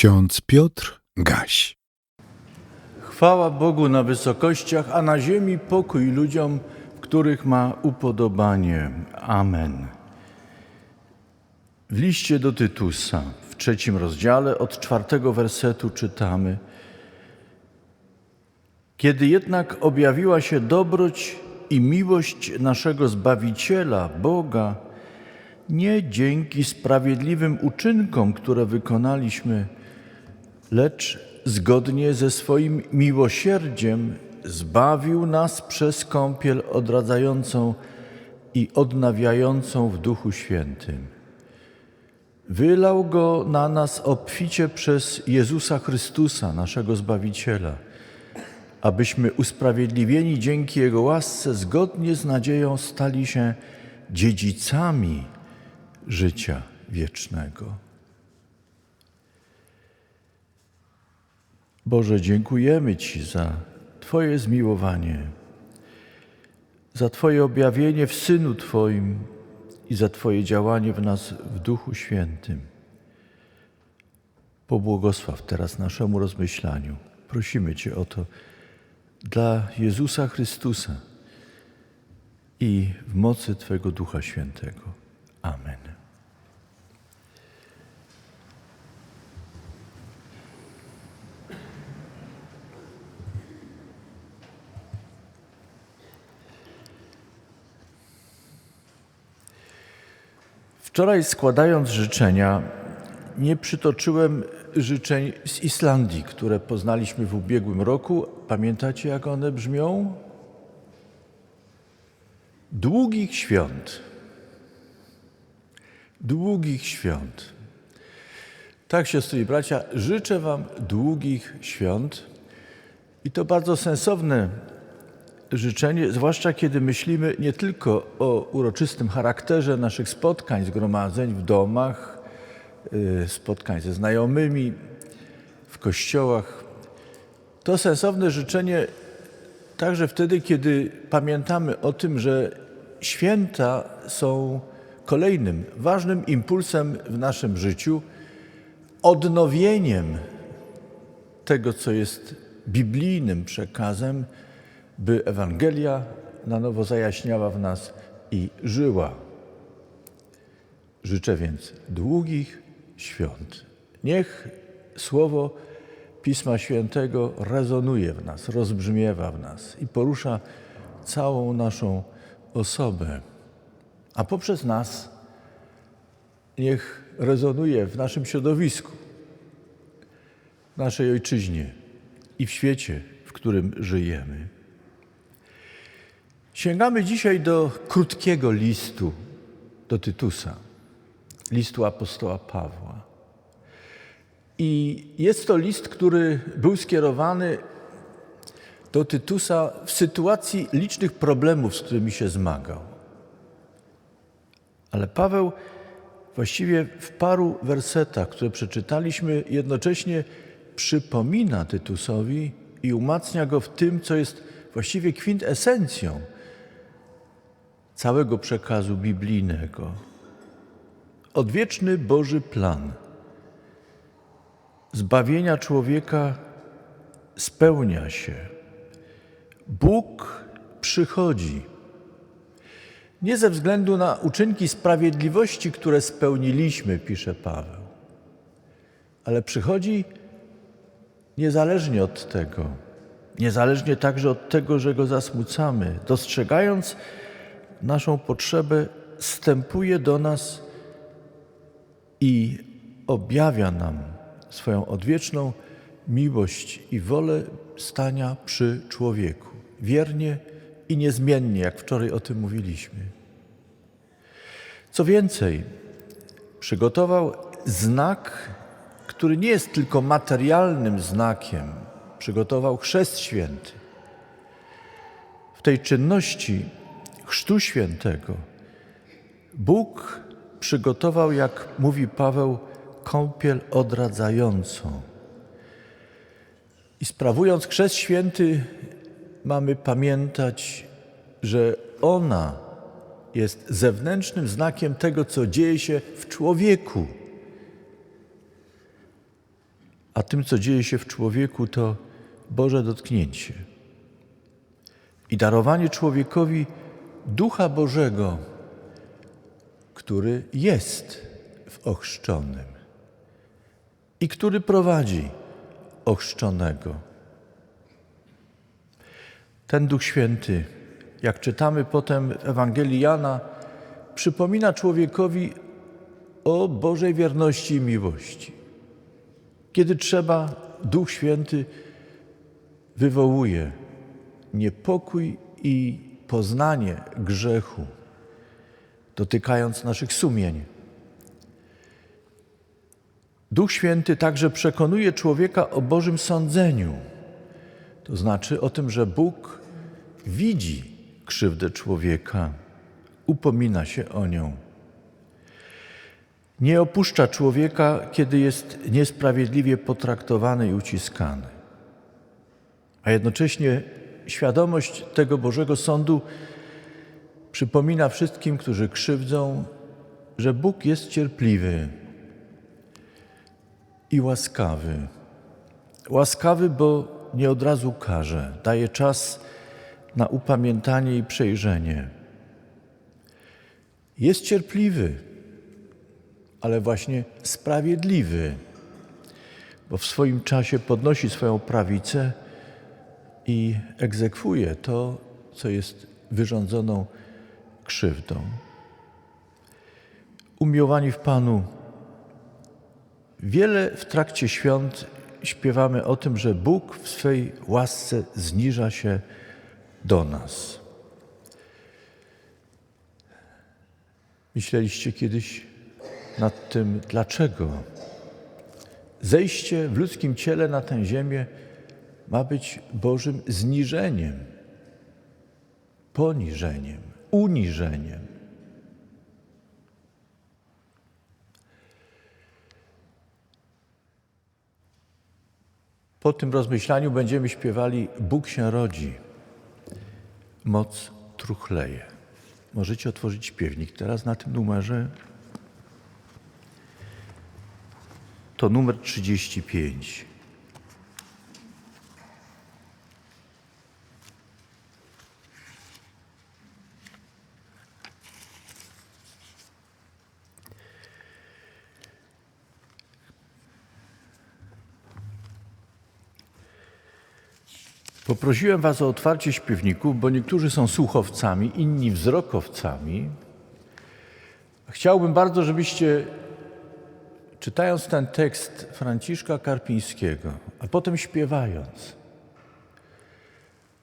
Ksiądz Piotr Gaś. Chwała Bogu na wysokościach, a na ziemi pokój ludziom, w których ma upodobanie. Amen. W liście do Tytusa, w trzecim rozdziale, od czwartego wersetu czytamy: Kiedy jednak objawiła się dobroć i miłość naszego Zbawiciela, Boga, nie dzięki sprawiedliwym uczynkom, które wykonaliśmy, lecz zgodnie ze swoim miłosierdziem zbawił nas przez kąpiel odradzającą i odnawiającą w Duchu Świętym. Wylał go na nas obficie przez Jezusa Chrystusa, naszego Zbawiciela, abyśmy usprawiedliwieni dzięki Jego łasce zgodnie z nadzieją stali się dziedzicami życia wiecznego. Boże, dziękujemy Ci za Twoje zmiłowanie, za Twoje objawienie w Synu Twoim i za Twoje działanie w nas w Duchu Świętym. Pobłogosław teraz naszemu rozmyślaniu. Prosimy Cię o to dla Jezusa Chrystusa i w mocy Twojego Ducha Świętego. Amen. Wczoraj składając życzenia, nie przytoczyłem życzeń z Islandii, które poznaliśmy w ubiegłym roku. Pamiętacie, jak one brzmią? Długich świąt. Długich świąt. Tak, siostry i bracia, życzę Wam długich świąt. I to bardzo sensowne życzenie, zwłaszcza kiedy myślimy nie tylko o uroczystym charakterze naszych spotkań, zgromadzeń w domach, y, spotkań ze znajomymi, w kościołach. To sensowne życzenie także wtedy, kiedy pamiętamy o tym, że święta są kolejnym ważnym impulsem w naszym życiu, odnowieniem tego, co jest biblijnym przekazem, by Ewangelia na nowo zajaśniała w nas i żyła. Życzę więc długich świąt. Niech słowo Pisma Świętego rezonuje w nas, rozbrzmiewa w nas i porusza całą naszą osobę, a poprzez nas niech rezonuje w naszym środowisku, w naszej ojczyźnie i w świecie, w którym żyjemy. Sięgamy dzisiaj do krótkiego listu do Tytusa, listu apostoła Pawła. I jest to list, który był skierowany do Tytusa w sytuacji licznych problemów, z którymi się zmagał. Ale Paweł właściwie w paru wersetach, które przeczytaliśmy, jednocześnie przypomina Tytusowi i umacnia go w tym, co jest właściwie kwintesencją całego przekazu biblijnego. Odwieczny Boży plan zbawienia człowieka spełnia się. Bóg przychodzi. Nie ze względu na uczynki sprawiedliwości, które spełniliśmy, pisze Paweł, ale przychodzi niezależnie od tego, niezależnie także od tego, że go zasmucamy, dostrzegając naszą potrzebę, wstępuje do nas i objawia nam swoją odwieczną miłość i wolę stania przy człowieku, wiernie i niezmiennie, jak wczoraj o tym mówiliśmy. Co więcej, przygotował znak, który nie jest tylko materialnym znakiem, przygotował chrzest święty. W tej czynności Chrztu Świętego Bóg przygotował, jak mówi Paweł, kąpiel odradzającą. I sprawując Chrzest Święty, mamy pamiętać, że ona jest zewnętrznym znakiem tego, co dzieje się w człowieku. a tym, co dzieje się w człowieku, to Boże dotknięcie i darowanie człowiekowi Ducha Bożego, który jest w ochrzczonym i który prowadzi ochrzczonego. Ten Duch Święty, jak czytamy potem w Ewangelii Jana, przypomina człowiekowi o Bożej wierności i miłości. Kiedy trzeba, Duch Święty wywołuje niepokój i poznanie grzechu, dotykając naszych sumień. Duch Święty także przekonuje człowieka o Bożym sądzeniu, to znaczy o tym, że Bóg widzi krzywdę człowieka, upomina się o nią. Nie opuszcza człowieka, kiedy jest niesprawiedliwie potraktowany i uciskany. A jednocześnie świadomość tego Bożego Sądu przypomina wszystkim, którzy krzywdzą, że Bóg jest cierpliwy i łaskawy. Łaskawy, bo nie od razu karze, daje czas na upamiętanie i przejrzenie. Jest cierpliwy, ale właśnie sprawiedliwy, bo w swoim czasie podnosi swoją prawicę i egzekwuje to, co jest wyrządzoną krzywdą. Umiłowani w Panu, wiele w trakcie świąt śpiewamy o tym, że Bóg w swej łasce zniża się do nas. Myśleliście kiedyś nad tym, dlaczego zejście w ludzkim ciele na tę ziemię ma być Bożym zniżeniem, poniżeniem, uniżeniem. Po tym rozmyślaniu będziemy śpiewali Bóg się rodzi, moc truchleje. Możecie otworzyć śpiewnik teraz na tym numerze. To numer 35. Poprosiłem Was o otwarcie śpiewników, bo niektórzy są słuchowcami, inni wzrokowcami. Chciałbym bardzo, żebyście czytając ten tekst Franciszka Karpińskiego, a potem śpiewając,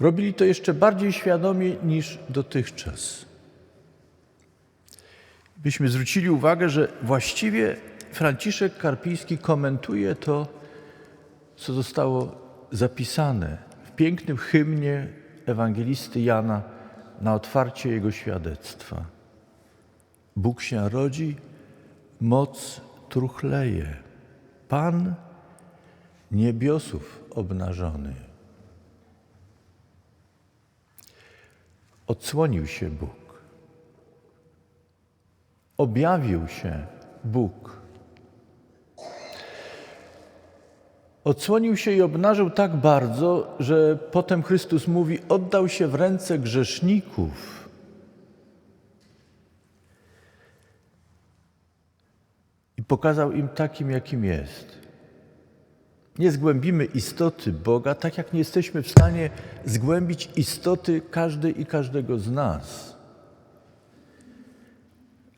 robili to jeszcze bardziej świadomie niż dotychczas. Byśmy zwrócili uwagę, że właściwie Franciszek Karpiński komentuje to, co zostało zapisane pięknym hymnie ewangelisty Jana na otwarcie jego świadectwa. Bóg się rodzi, moc truchleje. Pan niebiosów obnażony. Odsłonił się Bóg. Objawił się Bóg. Odsłonił się i obnażył tak bardzo, że potem Chrystus mówi: Oddał się w ręce grzeszników. I pokazał im takim, jakim jest. Nie zgłębimy istoty Boga, tak jak nie jesteśmy w stanie zgłębić istoty każdej i każdego z nas.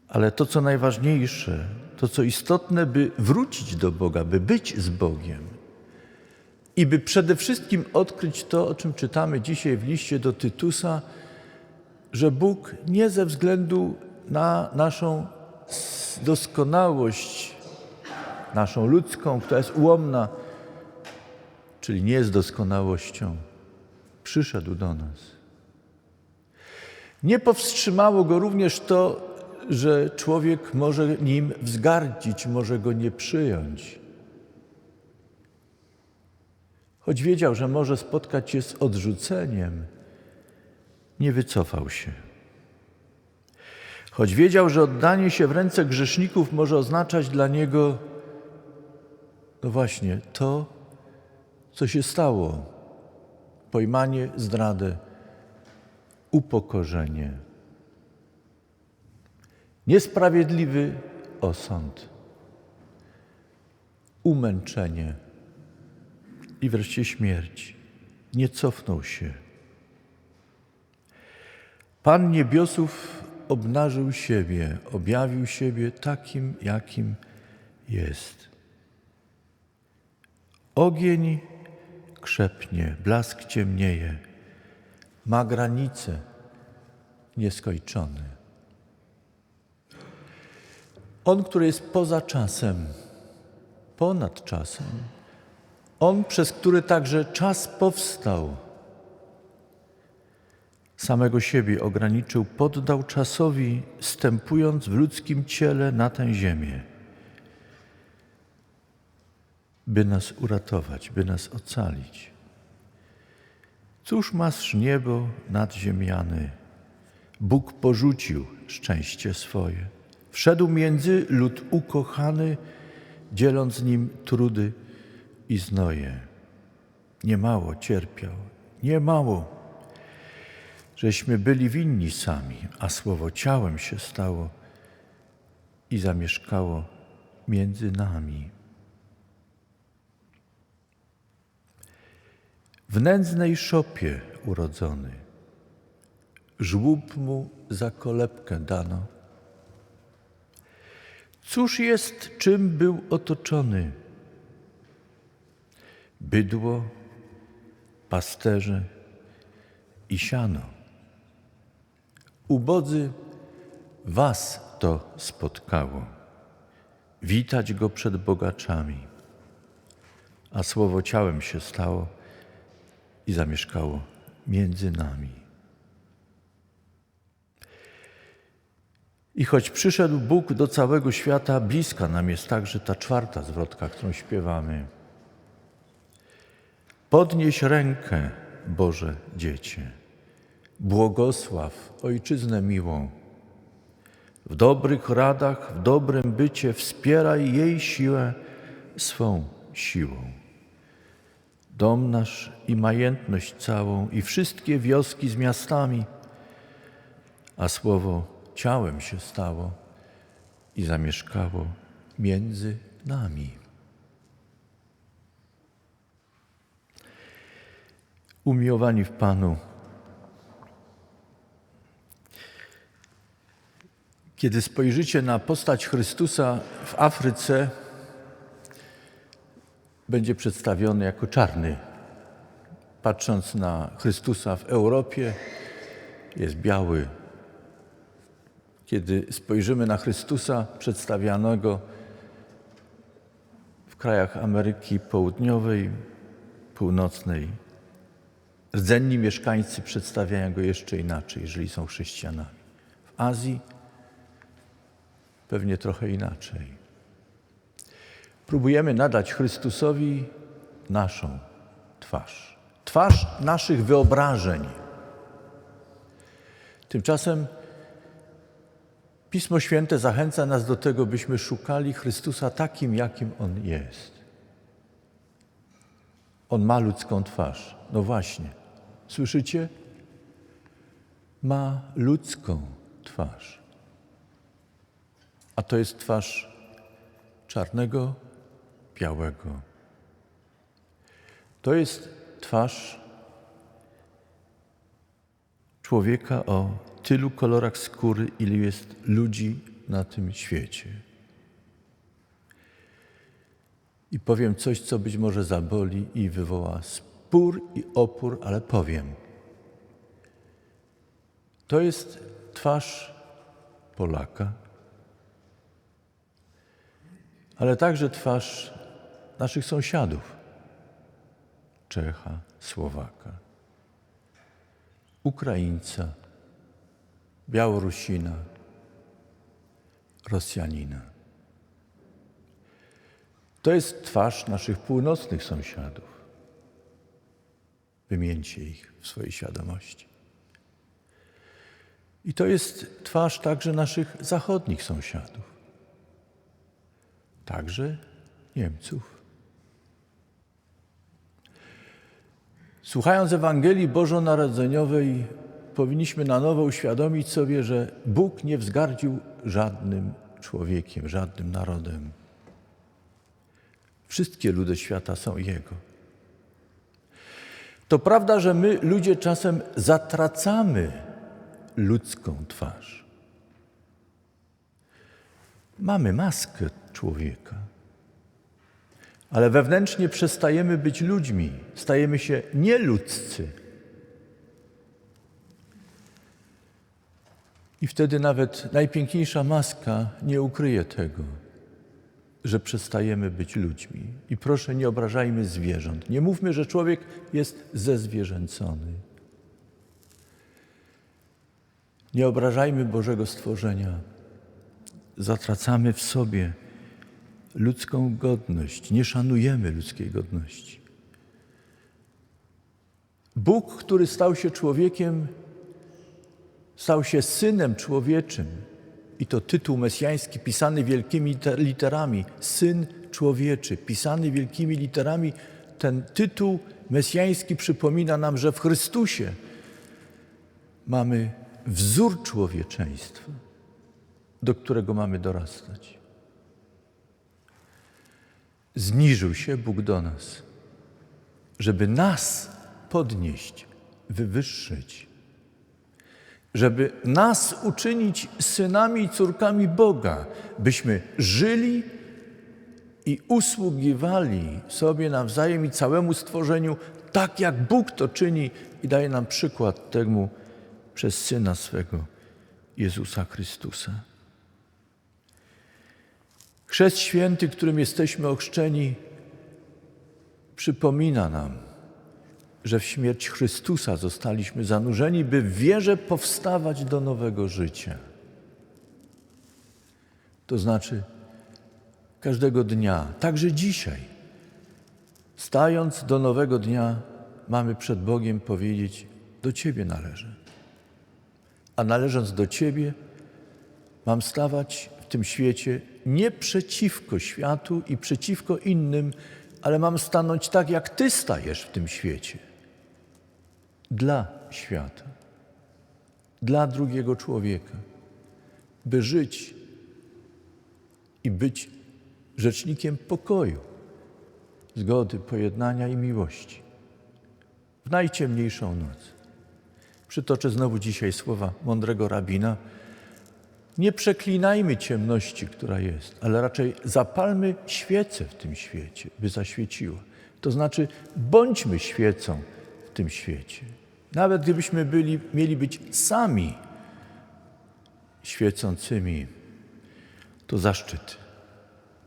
Ale to, co najważniejsze, to, co istotne, by wrócić do Boga, by być z Bogiem i by przede wszystkim odkryć to, o czym czytamy dzisiaj w liście do Tytusa, że Bóg nie ze względu na naszą doskonałość, naszą ludzką, która jest ułomna, czyli nie jest doskonałością, przyszedł do nas. Nie powstrzymało go również to, że człowiek może nim wzgardzić, może go nie przyjąć. Choć wiedział, że może spotkać się z odrzuceniem, nie wycofał się. Choć wiedział, że oddanie się w ręce grzeszników może oznaczać dla niego No właśnie, to, co się stało. Pojmanie, zdradę, upokorzenie. Niesprawiedliwy osąd, umęczenie i wreszcie śmierć. Nie cofnął się. Pan niebiosów obnażył siebie, objawił siebie takim, jakim jest. Ogień krzepnie, blask ciemnieje, ma granice nieskończone. On, który jest poza czasem, ponad czasem, on, przez który także czas powstał, samego siebie ograniczył, poddał czasowi, stępując w ludzkim ciele na tę ziemię, by nas uratować, by nas ocalić. Cóż masz niebo nadziemiany? Bóg porzucił szczęście swoje. Wszedł między lud ukochany, dzieląc nim trudy i znoje. Niemało cierpiał, niemało żeśmy byli winni sami, a słowo ciałem się stało i zamieszkało między nami. W nędznej szopie urodzony, żłób mu za kolebkę dano. Cóż jest, czym był otoczony? Bydło, pasterze i siano. Ubodzy, was to spotkało. Witać go przed bogaczami. A słowo ciałem się stało i zamieszkało między nami. I choć przyszedł Bóg do całego świata, bliska nam jest także ta czwarta zwrotka, którą śpiewamy. Podnieś rękę, Boże dziecię. Błogosław Ojczyznę miłą. W dobrych radach, w dobrym bycie wspieraj jej siłę swą siłą. Dom nasz i majętność całą i wszystkie wioski z miastami, a słowo ciałem się stało i zamieszkało między nami. Umiłowani w Panu, Kiedy spojrzycie na postać Chrystusa w Afryce, będzie przedstawiony jako czarny. Patrząc na Chrystusa w Europie, jest biały. Kiedy spojrzymy na Chrystusa przedstawianego w krajach Ameryki Południowej, Północnej, rdzenni mieszkańcy przedstawiają go jeszcze inaczej, jeżeli są chrześcijanami. W Azji pewnie trochę inaczej. Próbujemy nadać Chrystusowi naszą twarz, twarz naszych wyobrażeń. Tymczasem Pismo Święte zachęca nas do tego, byśmy szukali Chrystusa takim, jakim On jest. On ma ludzką twarz. No właśnie, słyszycie? Ma ludzką twarz a to jest twarz czarnego, białego. To jest twarz człowieka o tylu kolorach skóry, ilu jest ludzi na tym świecie. I powiem coś, co być może zaboli i wywoła spór i opór, ale powiem. To jest twarz Polaka, ale także twarz naszych sąsiadów Czecha, Słowaka, Ukraińca, Białorusina, Rosjanina. To jest twarz naszych północnych sąsiadów. Wymieńcie ich w swojej świadomości. I to jest twarz także naszych zachodnich sąsiadów, także Niemców. Słuchając Ewangelii Bożonarodzeniowej, powinniśmy na nowo uświadomić sobie, że Bóg nie wzgardził żadnym człowiekiem, żadnym narodem. Wszystkie ludy świata są Jego. To prawda, że my, ludzie, czasem zatracamy ludzką twarz. Mamy maskę człowieka, ale wewnętrznie przestajemy być ludźmi, stajemy się nieludzcy. I wtedy nawet najpiękniejsza maska nie ukryje tego, że przestajemy być ludźmi. I proszę, nie obrażajmy zwierząt. Nie mówmy, że człowiek jest zezwierzęcony. Nie obrażajmy Bożego stworzenia. Zatracamy w sobie ludzką godność, nie szanujemy ludzkiej godności. Bóg, który stał się człowiekiem, stał się synem człowieczym. I to tytuł mesjański pisany wielkimi literami, syn człowieczy, pisany wielkimi literami. Ten tytuł mesjański przypomina nam, że w Chrystusie mamy wzór człowieczeństwa, do którego mamy dorastać. Zniżył się Bóg do nas, żeby nas podnieść, wywyższyć żeby nas uczynić synami i córkami Boga, byśmy żyli i usługiwali sobie nawzajem i całemu stworzeniu tak, jak Bóg to czyni i daje nam przykład temu przez Syna swego, Jezusa Chrystusa. Chrzest święty, którym jesteśmy ochrzczeni, przypomina nam, że w śmierć Chrystusa zostaliśmy zanurzeni, by w wierze powstawać do nowego życia. To znaczy, każdego dnia, także dzisiaj, stając do nowego dnia, mamy przed Bogiem powiedzieć: Do Ciebie należę. A należąc do Ciebie, mam stawać w tym świecie nie przeciwko światu i przeciwko innym, ale mam stanąć tak, jak Ty stajesz w tym świecie dla świata, dla drugiego człowieka, by żyć i być rzecznikiem pokoju, zgody, pojednania i miłości w najciemniejszą noc. Przytoczę znowu dzisiaj słowa mądrego rabina. Nie przeklinajmy ciemności, która jest, ale raczej zapalmy świecę w tym świecie, by zaświeciła. To znaczy, bądźmy świecą w tym świecie. Nawet gdybyśmy byli, mieli być sami świecącymi, to zaszczyt,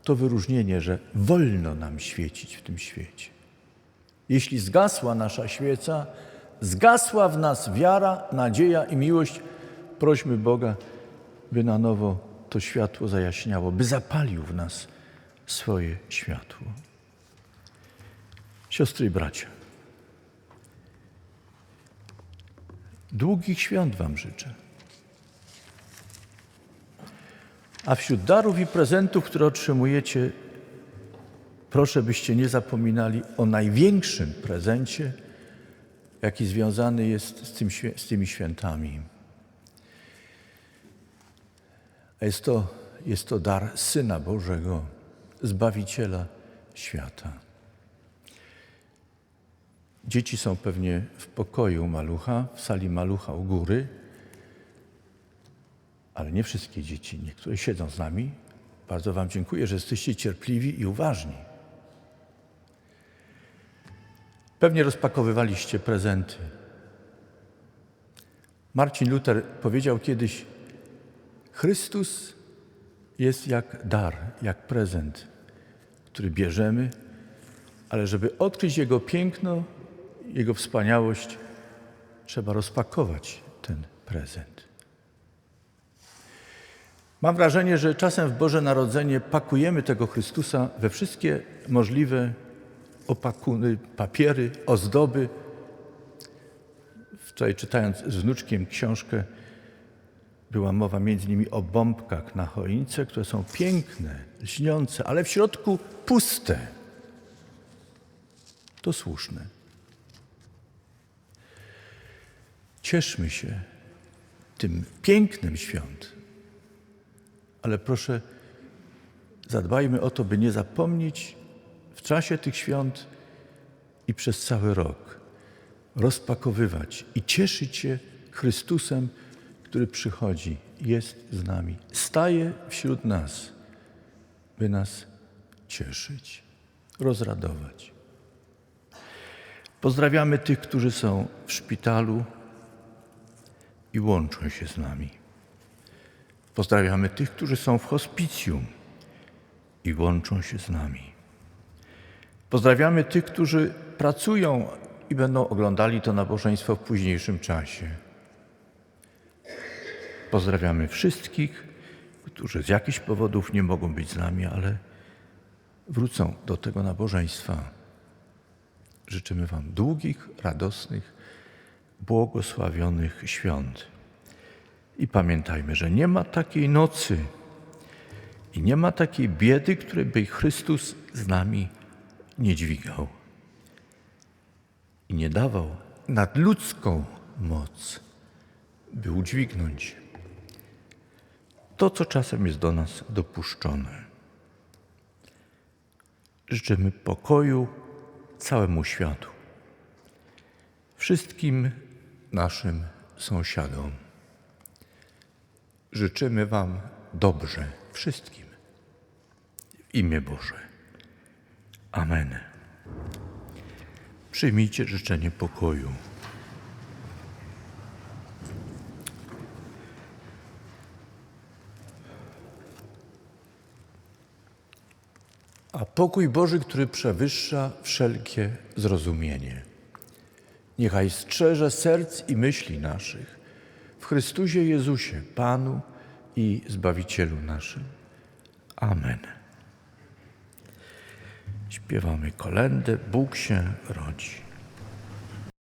to wyróżnienie, że wolno nam świecić w tym świecie. Jeśli zgasła nasza świeca, zgasła w nas wiara, nadzieja i miłość, prośmy Boga, by na nowo to światło zajaśniało, by zapalił w nas swoje światło. Siostry i bracia, długich świąt Wam życzę. A wśród darów i prezentów, które otrzymujecie, proszę byście nie zapominali o największym prezencie, jaki związany jest z, tym, z tymi świętami. A jest to, jest to dar Syna Bożego, Zbawiciela świata. Dzieci są pewnie w pokoju malucha, w sali malucha u góry, ale nie wszystkie dzieci, niektóre siedzą z nami. Bardzo Wam dziękuję, że jesteście cierpliwi i uważni. Pewnie rozpakowywaliście prezenty. Marcin Luther powiedział kiedyś: Chrystus jest jak dar, jak prezent, który bierzemy, ale żeby odkryć Jego piękno, Jego wspaniałość, trzeba rozpakować ten prezent. Mam wrażenie, że czasem w Boże Narodzenie pakujemy tego Chrystusa we wszystkie możliwe opakuny, papiery, ozdoby. Wczoraj czytając z wnuczkiem książkę, była mowa między innymi o bombkach na choince, które są piękne, lśniące, ale w środku puste. To słuszne. Cieszmy się tym pięknem świąt. Ale proszę, zadbajmy o to, by nie zapomnieć w czasie tych świąt i przez cały rok rozpakowywać i cieszyć się Chrystusem, który przychodzi, jest z nami, staje wśród nas, by nas cieszyć, rozradować. Pozdrawiamy tych, którzy są w szpitalu i łączą się z nami. Pozdrawiamy tych, którzy są w hospicjum i łączą się z nami. Pozdrawiamy tych, którzy pracują i będą oglądali to nabożeństwo w późniejszym czasie. Pozdrawiamy wszystkich, którzy z jakichś powodów nie mogą być z nami, ale wrócą do tego nabożeństwa. Życzymy Wam długich, radosnych, błogosławionych świąt. I pamiętajmy, że nie ma takiej nocy i nie ma takiej biedy, której by Chrystus z nami nie dźwigał i nie dawał nadludzką moc, by udźwignąć to, co czasem jest do nas dopuszczone. Życzymy pokoju całemu światu, wszystkim naszym sąsiadom. Życzymy Wam dobrze wszystkim. W imię Boże. Amen. Przyjmijcie życzenie pokoju. A pokój Boży, który przewyższa wszelkie zrozumienie, niechaj strzeże serc i myśli naszych w Chrystusie Jezusie, Panu i Zbawicielu naszym. Amen. Śpiewamy kolendę, Bóg się rodzi.